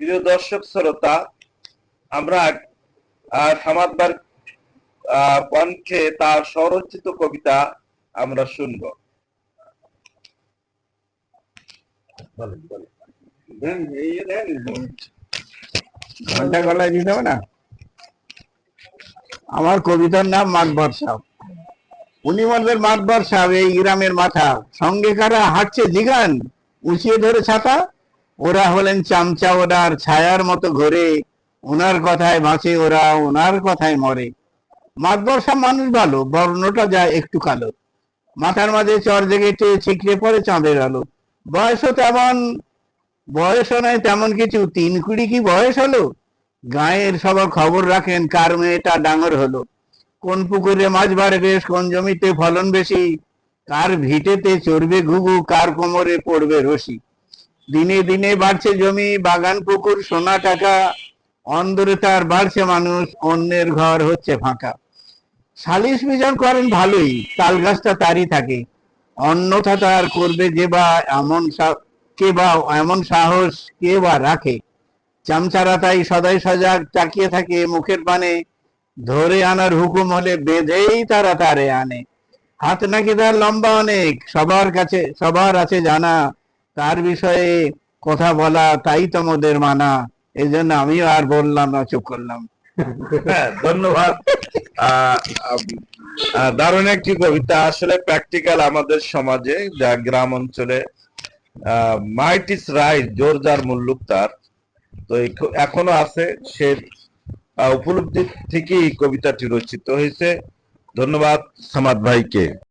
প্রিয় দর্শক, শ্রোতা, আমরা কণ্ঠে তার স্বরচিত কবিতা আমরা শুনব। ঘণ্টা গলায় দিতে হবে না? আমার কবিতার নাম মাতবর সাহ উনি বলবেন, মাতবর সাহ এই গ্রামের মাথা। সঙ্গে কারা হাঁটছে, জিগান, উঁচিয়ে ধরে ছাতা ওরা হলেন চামচা ওনার ছায়ার মতো ঘোরে, ওনার কথায় বাঁচে ওরা, ওনার কথায় মরে। মাতবর সাহ মানুষ ভালো, বর্ণটা যায় একটু কালো। মাথার মাঝে চর জেগেছে ছিকড়ে পড়ে চাঁদের আলো। বয়সও তেমন বয়সও নয় তেমন কিছু, তিন কুড়ি কি বয়স হলো? গায়ের সবার খবর রাখেন, কার মেয়েটা ডাঙর হলো? কোন পুকুরে মাছ বাড়বে, কোন জমিতে ফলন বেশি? কার ভিটেতে চড়বে ঘুঘু, কার কোমরে পড়বে রশি? দিনে দিনে বাড়ছে জমি, বাগান, পুকুর, সোনা, টাকা। অন্দরে তার বাড়ছে মানুষ, অন্যের ঘর হচ্ছে ফাঁকা। সালিশ বিজন করেন ভালোই, তাল গাছটা তারই থাকে। অন্যথা তার করবে যে বা এমন কে বা এমন সাহস কে বা রাখে। চামচারা তাই সদাই সজাগ তাকিয়ে থাকে মুখের পানে ধরে আনার হুকুম হলে বেঁধেই তারা তারে আনে। হাত নাকি তার লম্বা অনেক, সবার কাছে, সবার আছে জানা। তার বিষয়ে কথা বলা তাই তোমাদের মানা? এই জন্য আমিও আর বললাম না চুপ করলাম। হ্যাঁ, ধন্যবাদ। দারুণ একটি কবিতা। আসলে প্র্যাকটিক্যাল আমাদের সমাজে যা গ্রাম অঞ্চলে মাইট ইস রাইট জোর যার মুল্লুক তার। তো এখনও আছে সে উপলব্ধি থেকেই কবিতাটি রচিত হয়েছে। ধন্যবাদ সামাদ ভাইকে।